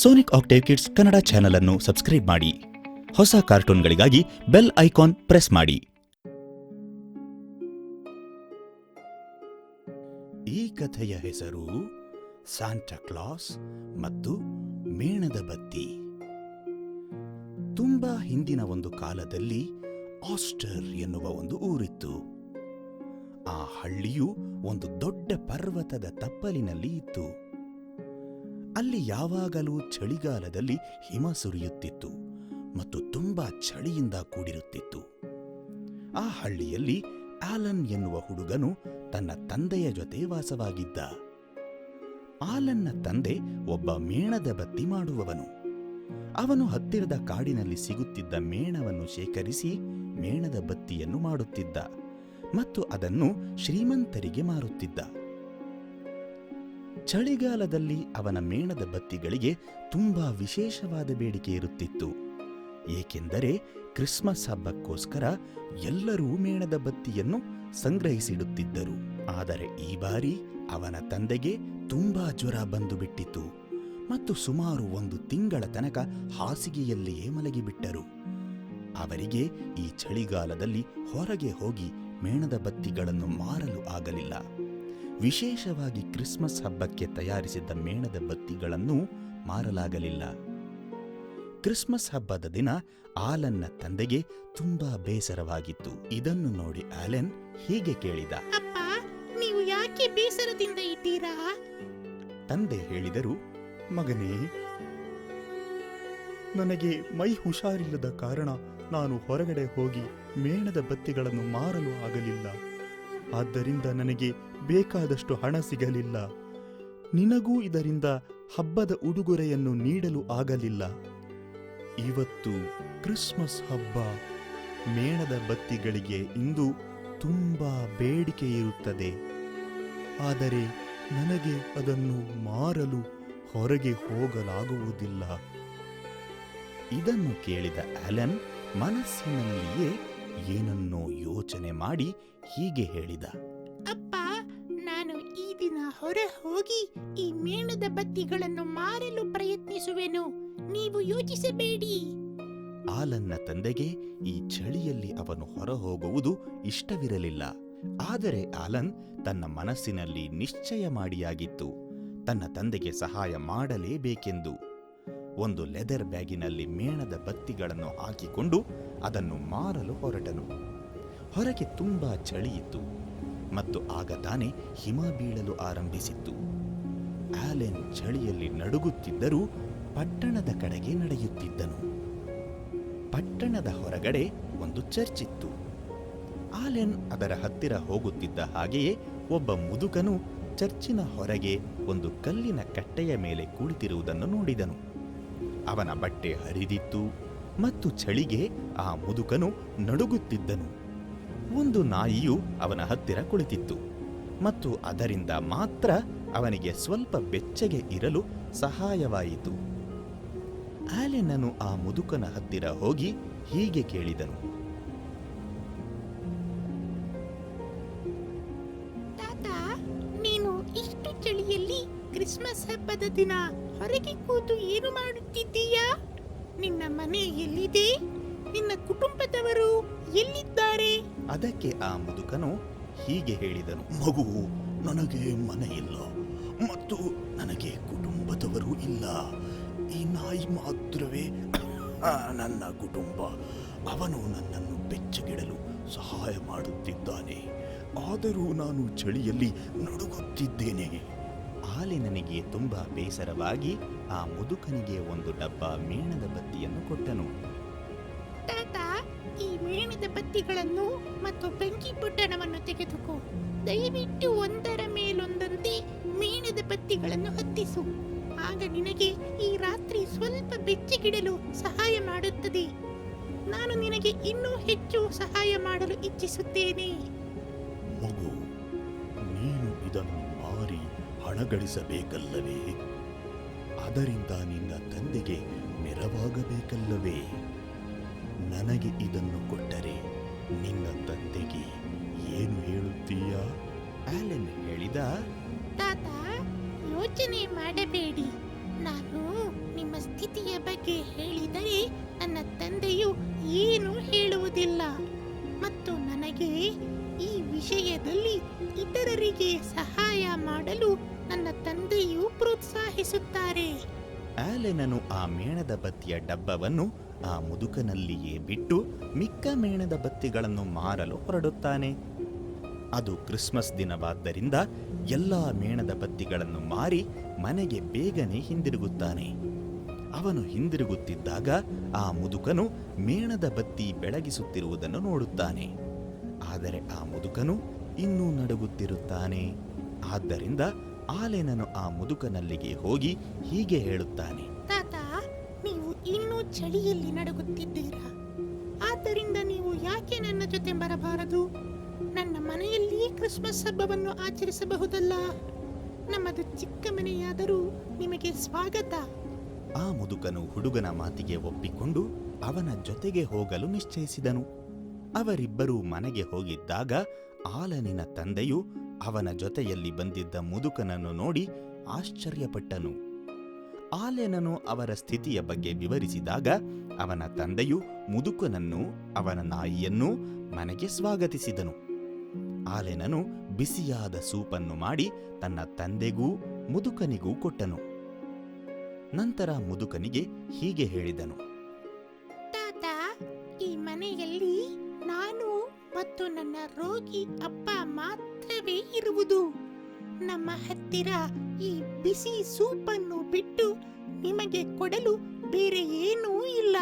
Sonic Octave kids Kannada channel ಅನ್ನು subscribe ಮಾಡಿ. ಹೊಸ ಕಾರ್ಟೂನ್ಗಳಿಗಾಗಿ ಬೆಲ್ ಐಕಾನ್ ಪ್ರೆಸ್ ಮಾಡಿ. ಈ ಕಥೆಯ ಹೆಸರು ಸಾಂಟಾ ಕ್ಲಾಸ್ ಮತ್ತು ಮೇಣದ ಬತ್ತಿ. ತುಂಬಾ ಹಿಂದಿನ ಒಂದು ಕಾಲದಲ್ಲಿ ಆಸ್ಟರ್ ಎನ್ನುವ ಒಂದು ಊರಿತ್ತು. ಆ ಹಳ್ಳಿಯು ಒಂದು ದೊಡ್ಡ ಪರ್ವತದ ತಪ್ಪಲಿನಲ್ಲಿ ಇತ್ತು. ಅಲ್ಲಿ ಯಾವಾಗಲೂ ಚಳಿಗಾಲದಲ್ಲಿ ಹಿಮ ಸುರಿಯುತ್ತಿತ್ತು ಮತ್ತು ತುಂಬಾ ಚಳಿಯಿಂದ ಕೂಡಿರುತ್ತಿತ್ತು. ಆ ಹಳ್ಳಿಯಲ್ಲಿ ಆಲನ್ ಎನ್ನುವ ಹುಡುಗನು ತನ್ನ ತಂದೆಯ ಜೊತೆ ವಾಸವಾಗಿದ್ದ. ಆಲನ್ನ ತಂದೆ ಒಬ್ಬ ಮೇಣದ ಬತ್ತಿ ಮಾಡುವವನು. ಅವನು ಹತ್ತಿರದ ಕಾಡಿನಲ್ಲಿ ಸಿಗುತ್ತಿದ್ದ ಮೇಣವನ್ನು ಶೇಖರಿಸಿ ಮೇಣದ ಬತ್ತಿಯನ್ನು ಮಾಡುತ್ತಿದ್ದ ಮತ್ತು ಅದನ್ನು ಶ್ರೀಮಂತರಿಗೆ ಮಾರುತ್ತಿದ್ದ. ಚಳಿಗಾಲದಲ್ಲಿ ಅವನ ಮೇಣದ ಬತ್ತಿಗಳಿಗೆ ತುಂಬಾ ವಿಶೇಷವಾದ ಬೇಡಿಕೆ ಇರುತ್ತಿತ್ತು. ಏಕೆಂದರೆ ಕ್ರಿಸ್ಮಸ್ ಹಬ್ಬಕ್ಕೋಸ್ಕರ ಎಲ್ಲರೂ ಮೇಣದ ಬತ್ತಿಯನ್ನು ಸಂಗ್ರಹಿಸಿಡುತ್ತಿದ್ದರು. ಆದರೆ ಈ ಬಾರಿ ಅವನ ತಂದೆಗೆ ತುಂಬಾ ಜ್ವರ ಬಂದು ಬಿಟ್ಟಿತು ಮತ್ತು ಸುಮಾರು ಒಂದು ತಿಂಗಳ ತನಕ ಹಾಸಿಗೆಯಲ್ಲಿಯೇ ಮಲಗಿಬಿಟ್ಟರು. ಅವರಿಗೆ ಈ ಚಳಿಗಾಲದಲ್ಲಿ ಹೊರಗೆ ಹೋಗಿ ಮೇಣದ ಬತ್ತಿಗಳನ್ನು ಮಾರಲು ಆಗಲಿಲ್ಲ. ವಿಶೇಷವಾಗಿ ಕ್ರಿಸ್ಮಸ್ ಹಬ್ಬಕ್ಕೆ ತಯಾರಿಸಿದ್ದ ಮೇಣದ ಬತ್ತಿಗಳನ್ನು ಮಾರಲಾಗಲಿಲ್ಲ. ಕ್ರಿಸ್ಮಸ್ ಹಬ್ಬದ ದಿನ ಆಲನ್ನ ತಂದೆಗೆ ತುಂಬಾ ಬೇಸರವಾಗಿತ್ತು. ಇದನ್ನು ನೋಡಿ ಆಲೆನ್ ಹೀಗೆ ಕೇಳಿದ. ಅಪ್ಪ ನೀವು ಯಾಕೆ ಬೇಸರದಿಂದ ಇದ್ದೀರಾ? ತಂದೆ ಹೇಳಿದರು ಮಗನೇ ನನಗೆ ಮೈ ಹುಷಾರಿಲ್ಲದ ಕಾರಣ ನಾನು ಹೊರಗಡೆ ಹೋಗಿ ಮೇಣದ ಬತ್ತಿಗಳನ್ನು ಮಾರಲು ಆಗಲಿಲ್ಲ. ಆದ್ದರಿಂದ ನನಗೆ ಬೇಕಾದಷ್ಟು ಹಣ ಸಿಗಲಿಲ್ಲ. ನಿನಗೂ ಇದರಿಂದ ಹಬ್ಬದ ಉಡುಗೊರೆಯನ್ನು ನೀಡಲು ಆಗಲಿಲ್ಲ. ಇವತ್ತು ಕ್ರಿಸ್ಮಸ್ ಹಬ್ಬ. ಮೇಣದ ಬತ್ತಿಗಳಿಗೆ ಇಂದು ತುಂಬ ಬೇಡಿಕೆ ಇರುತ್ತದೆ. ಆದರೆ ನನಗೆ ಅದನ್ನು ಮಾರಲು ಹೊರಗೆ ಹೋಗಲಾಗುವುದಿಲ್ಲ. ಇದನ್ನು ಕೇಳಿದ ಅಲನ್ ಮನಸ್ಸಿನಲ್ಲಿಯೇ ಏನನ್ನೋ ಯೋಚನೆ ಮಾಡಿ ಹೀಗೆ ಹೇಳಿದ. ಅಪ್ಪ ನಾನು ಈ ದಿನ ಹೊರ ಹೋಗಿ ಈ ಮೇಣದ ಬತ್ತಿಗಳನ್ನು ಮಾರಲು ಪ್ರಯತ್ನಿಸುವೆನು. ನೀವು ಯೋಚಿಸಬೇಡಿ. ಆಲನ್ನ ತಂದೆಗೆ ಈ ಚಳಿಯಲ್ಲಿ ಅವನು ಹೊರ ಹೋಗುವುದು ಇಷ್ಟವಿರಲಿಲ್ಲ. ಆದರೆ ಆಲನ್ ತನ್ನ ಮನಸ್ಸಿನಲ್ಲಿ ನಿಶ್ಚಯ ಮಾಡಿಯಾಗಿತ್ತು ತನ್ನ ತಂದೆಗೆ ಸಹಾಯ ಮಾಡಲೇಬೇಕೆಂದು. ಒಂದು ಲೆದರ್ ಬ್ಯಾಗಿನಲ್ಲಿ ಮೇಣದ ಬತ್ತಿಗಳನ್ನು ಹಾಕಿಕೊಂಡು ಅದನ್ನು ಮಾರಲು ಹೊರಟನು. ಹೊರಗೆ ತುಂಬಾ ಚಳಿಯಿತ್ತು ಮತ್ತು ಆಗ ತಾನೇ ಹಿಮ ಬೀಳಲು ಆರಂಭಿಸಿತ್ತು. ಆಲೆನ್ ಚಳಿಯಲ್ಲಿ ನಡುಗುತ್ತಿದ್ದರೂ ಪಟ್ಟಣದ ಕಡೆಗೆ ನಡೆಯುತ್ತಿದ್ದನು. ಪಟ್ಟಣದ ಹೊರಗಡೆ ಒಂದು ಚರ್ಚ್ ಇತ್ತು. ಆಲೆನ್ ಅದರ ಹತ್ತಿರ ಹೋಗುತ್ತಿದ್ದ ಹಾಗೆಯೇ ಒಬ್ಬ ಮುದುಕನು ಚರ್ಚಿನ ಹೊರಗೆ ಒಂದು ಕಲ್ಲಿನ ಕಟ್ಟೆಯ ಮೇಲೆ ಕುಳಿತಿರುವುದನ್ನು ನೋಡಿದನು. ಅವನ ಬಟ್ಟೆ ಹರಿದಿತ್ತು ಮತ್ತು ಚಳಿಗೆ ಆ ಮುದುಕನು ನಡುಗುತ್ತಿದ್ದನು. ಒಂದು ನಾಯಿಯು ಅವನ ಹತ್ತಿರ ಕುಳಿತಿತ್ತು ಮತ್ತು ಅದರಿಂದ ಮಾತ್ರ ಅವನಿಗೆ ಸ್ವಲ್ಪ ಬೆಚ್ಚಗೆ ಇರಲು ಸಹಾಯವಾಯಿತು. ಆಲೆನನು ಆ ಮುದುಕನ ಹತ್ತಿರ ಹೋಗಿ ಹೀಗೆ ಕೇಳಿದನು. ತಾತ, ನೀನು ಇಷ್ಟು ಚಳಿಯಲ್ಲಿ ಕ್ರಿಸ್ಮಸ್ ಹಬ್ಬದ ದಿನ ಹೊರಗೆ ಕೂತು ಏನು ಮಾಡುತ್ತಿದ್ದೀಯಾ? ನಿನ್ನ ಮನೆ ಎಲ್ಲಿದೆ? ನಿನ್ನ ಕುಟುಂಬದವರು ಎಲ್ಲಿದ್ದಾರೆ? ಅದಕ್ಕೆ ಆ ಮುದುಕನು ಹೀಗೆ ಹೇಳಿದನು. ಮಗು, ನನಗೆ ಮನೆ ಇಲ್ಲ. ಮತ್ತು ನನಗೆ ಕುಟುಂಬದವರು ಇಲ್ಲ. ಈ ನಾಯಿ ಮಾತ್ರವೇ ನನ್ನ ಕುಟುಂಬ. ಅವನು ನನ್ನನ್ನು ಬೆಚ್ಚಗಿಡಲು ಸಹಾಯ ಮಾಡುತ್ತಿದ್ದಾನೆ. ಆದರೂ ನಾನು ಚಳಿಯಲ್ಲಿ ನಡುಗುತ್ತಿದ್ದೇನೆ. ಆಲಿನನಿಗೆ ತುಂಬಾ ಬೇಸರವಾಗಿ ಆ ಮುದುಕನಿಗೆ ಒಂದು ಡಬ್ಬ ಮೇಣದ ಬತ್ತಿಯನ್ನು ಕೊಟ್ಟನು. ತಾತ ಈ ಮೇಣದ ಬತ್ತಿಗಳನ್ನು ಮತ್ತು ಬೆಂಕಿ ಪುಟ್ಟಣವನ್ನು ತೆಗೆದುಕೋ. ದಯವಿಟ್ಟು ಒಂದರ ಮೇಲೊಂದಂತೆ ಮೇಣದ ಬತ್ತಿಗಳನ್ನು ಹತ್ತಿಸು. ಆಗ ನಿನಗೆ ಈ ರಾತ್ರಿ ಸ್ವಲ್ಪ ಬೆಚ್ಚಿಗಿಡಲು ಸಹಾಯ ಮಾಡುತ್ತದೆ. ನಾನು ನಿನಗೆ ಇನ್ನೂ ಹೆಚ್ಚು ಸಹಾಯ ಮಾಡಲು ಇಚ್ಛಿಸುತ್ತೇನೆ. ಮಗು ಗಳಿಸಬೇಕಲ್ಲವೇ ಅದರಿಂದ ನಿನ್ನ ತಂದೆಗೆ ನೆರವಾಗಬೇಕಲ್ಲವೇ? ನನಗೆ ಇದನ್ನು ಕೊಟ್ಟರೆ ನಿನ್ನ ತಂದೆಗೆ ಏನು ಹೇಳುತ್ತೀಯ? ಆಲೆನ್ ಹೇಳಿದ. ತಾತ, ಯೋಚನೆ ಮಾಡಬೇಡಿ. ನಾನು ನಿಮ್ಮ ಸ್ಥಿತಿಯ ಬಗ್ಗೆ ಹೇಳಿದರೆ ನನ್ನ ತಂದೆಯು ಏನು ಹೇಳುವುದಿಲ್ಲ. ಮತ್ತು ನನಗೆ ಈ ವಿಷಯದಲ್ಲಿ ಇತರರಿಗೆ ಸಹಾಯ ಪ್ರೋತ್ಸಾಹಿಸುತ್ತಾರೆ ಆಲೆನನು ಆ ಮೇಣದ ಬತ್ತಿಯ ಡಬ್ಬವನ್ನು ಆ ಮುದುಕನಲ್ಲಿಯೇ ಬಿಟ್ಟು ಮಿಕ್ಕ ಮೇಣದ ಬತ್ತಿಗಳನ್ನು ಮಾರಲು ಹೊರಡುತ್ತಾನೆ. ಅದು ಕ್ರಿಸ್ಮಸ್ ದಿನವಾದ್ದರಿಂದ ಎಲ್ಲ ಮೇಣದ ಬತ್ತಿಗಳನ್ನು ಮಾರಿ ಮನೆಗೆ ಬೇಗನೆ ಹಿಂದಿರುಗುತ್ತಾನೆ. ಅವನು ಹಿಂದಿರುಗುತ್ತಿದ್ದಾಗ ಆ ಮುದುಕನು ಮೇಣದ ಬತ್ತಿ ಬೆಳಗಿಸುತ್ತಿರುವುದನ್ನು ನೋಡುತ್ತಾನೆ. ಆದರೆ ಆ ಮುದುಕನು ಇನ್ನೂ ನಡುಗುತ್ತಿರುತ್ತಾನೆ. ಆದ್ದರಿಂದ ಆಲೆನನು ಆ ಮುದುಕನಲ್ಲಿಗೆ ಹೋಗಿ ಹೀಗೆ ಹೇಳುತ್ತಾನೆ. ತಾತ ನೀವು ಇನ್ನೂ ಚಳಿಯಲ್ಲಿ ನಡುಗುತ್ತಿದ್ದೀರಾ? ಆದ್ದರಿಂದ ನೀವು ಯಾಕೆ ನನ್ನ ಜೊತೆ ಬರಬಾರದು? ನನ್ನ ಮನೆಯಲ್ಲಿಯೇ ಕ್ರಿಸ್ಮಸ್ ಹಬ್ಬವನ್ನು ಆಚರಿಸಬಹುದಲ್ಲ? ನಮ್ಮದು ಚಿಕ್ಕ ಮನೆಯಾದರೂ ನಿಮಗೆ ಸ್ವಾಗತ. ಆ ಮುದುಕನು ಹುಡುಗನ ಮಾತಿಗೆ ಒಪ್ಪಿಕೊಂಡು ಅವನ ಜೊತೆಗೆ ಹೋಗಲು ನಿಶ್ಚಯಿಸಿದನು. ಅವರಿಬ್ಬರೂ ಮನೆಗೆ ಹೋಗಿದ್ದಾಗ ಆಲನಿನ ತಂದೆಯು ಅವನ ಜೊತೆಯಲ್ಲಿ ಬಂದಿದ್ದ ಮುದುಕನನ್ನು ನೋಡಿ ಆಶ್ಚರ್ಯಪಟ್ಟನು. ಆಲೆನನು ಅವರ ಸ್ಥಿತಿಯ ಬಗ್ಗೆ ವಿವರಿಸಿದಾಗ ಅವನ ತಂದೆಯು ಮುದುಕನನ್ನು, ಅವನ ನಾಯಿಯನ್ನೂ ಮನೆಗೆ ಸ್ವಾಗತಿಸಿದನು. ಆಲೆನನು ಬಿಸಿಯಾದ ಸೂಪನ್ನು ಮಾಡಿ ತನ್ನ ತಂದೆಗೂ ಮುದುಕನಿಗೂ ಕೊಟ್ಟನು. ನಂತರ ಮುದುಕನಿಗೆ ಹೀಗೆ ಹೇಳಿದನು. ತಾತ, ಈ ಮನೆಯಲ್ಲಿ ನಾನು ಮತ್ತು ನನ್ನ ರೋಗಿ ಅಪ್ಪ ಮಾತ್ರವೇ ಇರುವುದು? ನಮ್ಮ ಹತ್ತಿರ ಈ ಬಿಸಿ ಸೂಪನ್ನು ಬಿಟ್ಟು ನಿಮಗೆ ಕೊಡಲು ಬೇರೆ ಏನೂ ಇಲ್ಲ.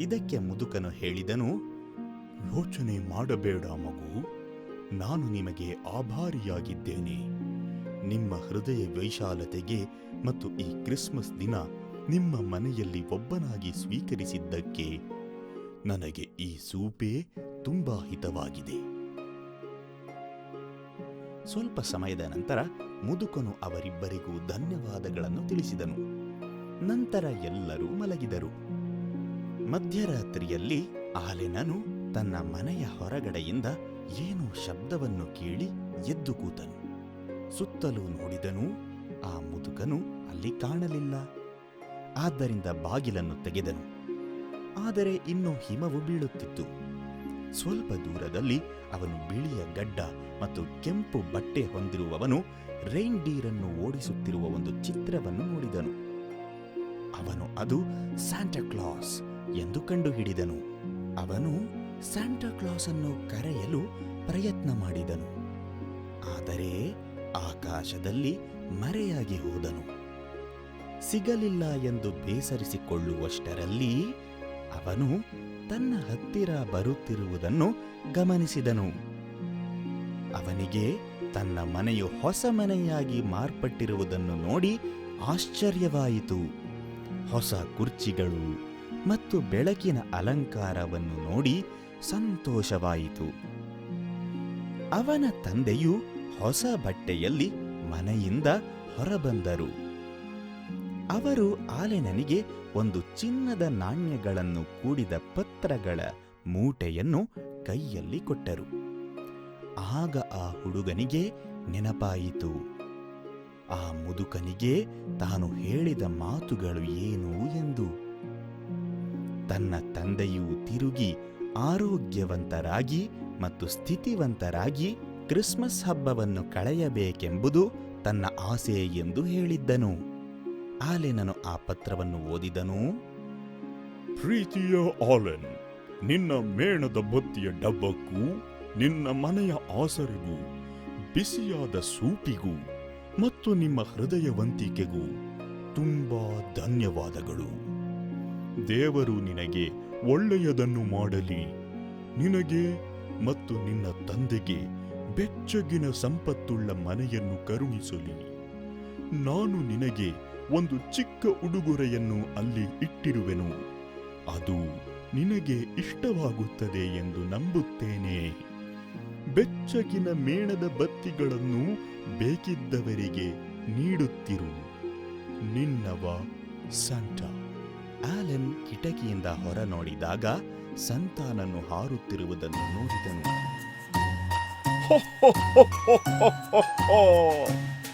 ಇದಕ್ಕೆ ಮುದುಕನು ಹೇಳಿದನು, ಯೋಚನೆ ಮಾಡಬೇಡ ಮಗು. ನಾನು ನಿಮಗೆ ಆಭಾರಿಯಾಗಿದ್ದೇನೆ. ನಿಮ್ಮ ಹೃದಯ ವೈಶಾಲತೆಗೆ ಮತ್ತು ಈ ಕ್ರಿಸ್ಮಸ್ ದಿನ ನಿಮ್ಮ ಮನೆಯಲ್ಲಿ ಒಬ್ಬನಾಗಿ ಸ್ವೀಕರಿಸಿದ್ದಕ್ಕೆ ನನಗೆ ಈ ಸೂಪೇ ತುಂಬಾ ಹಿತವಾಗಿದೆ. ಸ್ವಲ್ಪ ಸಮಯದ ನಂತರ ಮುದುಕನು ಅವರಿಬ್ಬರಿಗೂ ಧನ್ಯವಾದಗಳನ್ನು ತಿಳಿಸಿದನು. ನಂತರ ಎಲ್ಲರೂ ಮಲಗಿದರು. ಮಧ್ಯರಾತ್ರಿಯಲ್ಲಿ ಆಲೆನನು ತನ್ನ ಮನೆಯ ಹೊರಗಡೆಯಿಂದ ಏನೋ ಶಬ್ದವನ್ನು ಕೇಳಿ ಎದ್ದು ಕೂತನು. ಸುತ್ತಲೂ ನೋಡಿದನು ಆ ಮುದುಕನು ಅಲ್ಲಿ ಕಾಣಲಿಲ್ಲ. ಆದ್ದರಿಂದ ಬಾಗಿಲನ್ನು ತೆಗೆದನು. ಆದರೆ ಇನ್ನೂ ಹಿಮವು ಬೀಳುತ್ತಿತ್ತು. ಸ್ವಲ್ಪ ದೂರದಲ್ಲಿ ಅವನು ಬಿಳಿಯ ಗಡ್ಡ ಮತ್ತು ಕೆಂಪು ಬಟ್ಟೆ ಹೊಂದಿರುವವನು ರೈನ್ಡೀರನ್ನು ಓಡಿಸುತ್ತಿರುವ ಒಂದು ಚಿತ್ರವನ್ನು ನೋಡಿದನು. ಅವನು ಅದು ಸ್ಯಾಂಟಾ ಕ್ಲಾಸ್ ಎಂದು ಕಂಡುಹಿಡಿದನು. ಅವನು ಸ್ಯಾಂಟಾ ಕ್ಲಾಸ್ ಅನ್ನು ಕರೆಯಲು ಪ್ರಯತ್ನ ಮಾಡಿದನು. ಆದರೆ ಆಕಾಶದಲ್ಲಿ ಮರೆಯಾಗಿ ಹೋದನು. ಸಿಗಲಿಲ್ಲ ಎಂದು ಬೇಸರಿಸಿಕೊಳ್ಳುವಷ್ಟರಲ್ಲಿ ಅವನು ತನ್ನ ಹತ್ತಿರ ಬರುತ್ತಿರುವುದನ್ನು ಗಮನಿಸಿದನು. ಅವನಿಗೆ ತನ್ನ ಮನೆಯು ಹೊಸ ಮನೆಯಾಗಿ ಮಾರ್ಪಟ್ಟಿರುವುದನ್ನು ನೋಡಿ ಆಶ್ಚರ್ಯವಾಯಿತು. ಹೊಸ ಕುರ್ಚಿಗಳು ಮತ್ತು ಬೆಳಕಿನ ಅಲಂಕಾರವನ್ನು ನೋಡಿ ಸಂತೋಷವಾಯಿತು. ಅವನ ತಂದೆಯು ಹೊಸ ಬಟ್ಟೆಯಲ್ಲಿ ಮನೆಯಿಂದ ಹೊರಬಂದರು. ಅವರು ಆಲೆನನಿಗೆ ಒಂದು ಚಿನ್ನದ ನಾಣ್ಯಗಳನ್ನು ಕೂಡಿದ ಪತ್ರಗಳ ಮೂಟೆಯನ್ನು ಕೈಯಲ್ಲಿ ಕೊಟ್ಟರು. ಆಗ ಆ ಹುಡುಗನಿಗೆ ನೆನಪಾಯಿತು. ಆ ಮುದುಕನಿಗೆ ತಾನು ಹೇಳಿದ ಮಾತುಗಳು ಏನು ಎಂದು. ತನ್ನ ತಂದೆಯು ತಿರುಗಿ ಆರೋಗ್ಯವಂತರಾಗಿ ಮತ್ತು ಸ್ಥಿತಿವಂತರಾಗಿ ಕ್ರಿಸ್ಮಸ್ ಹಬ್ಬವನ್ನು ಕಳೆಯಬೇಕೆಂಬುದು ತನ್ನ ಆಸೆ ಎಂದು ಹೇಳಿದ್ದನು. ಆಲೆನನು ಆ ಪತ್ರವನ್ನು ಓದಿದನು. ಪ್ರೀತಿಯ ಆಲೆನ್, ನಿನ್ನ ಮೇಣದ ಬತ್ತಿಯ ಡಬ್ಬಕ್ಕೂ, ನಿನ್ನ ಮನೆಯ ಆಸರೆಗೂ, ಬಿಸಿಯಾದ ಸೂಪಿಗೂ ಮತ್ತು ನಿಮ್ಮ ಹೃದಯವಂತಿಕೆಗೂ ತುಂಬಾ ಧನ್ಯವಾದಗಳು. ದೇವರು ನಿನಗೆ ಒಳ್ಳೆಯದನ್ನು ಮಾಡಲಿ. ನಿನಗೆ ಮತ್ತು ನಿನ್ನ ತಂದೆಗೆ ಬೆಚ್ಚಗಿನ ಸಂಪತ್ತುಳ್ಳ ಮನೆಯನ್ನು ಕರುಣಿಸಲಿ. ನಾನು ನಿನಗೆ ಒಂದು ಚಿಕ್ಕ ಉಡುಗೊರೆಯನ್ನು ಅಲ್ಲಿ ಇಟ್ಟಿರುವೆನು. ಅದು ನಿನಗೆ ಇಷ್ಟವಾಗುತ್ತದೆ ಎಂದು ನಂಬುತ್ತೇನೆ. ಬೆಚ್ಚಗಿನ ಮೇಣದ ಬತ್ತಿಗಳನ್ನು ಬೇಕಿದ್ದವರಿಗೆ ನೀಡುತ್ತಿರು. ನಿನ್ನವ ಸಂಟ ಆಲೆನ್ ಕಿಟಕಿಯಿಂದ ಹೊರ ನೋಡಿದಾಗ ಸಂತಾನನ್ನು ಹಾರುತ್ತಿರುವುದನ್ನು ನೋಡಿದನು.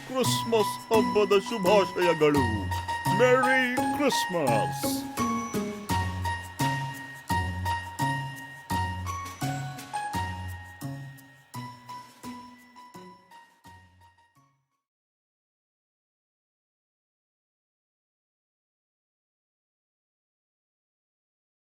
ಕ್ರಿಸ್ಮಸ್ ಹಬ್ಬದ ಶುಭಾಶಯಗಳು Merry Christmas!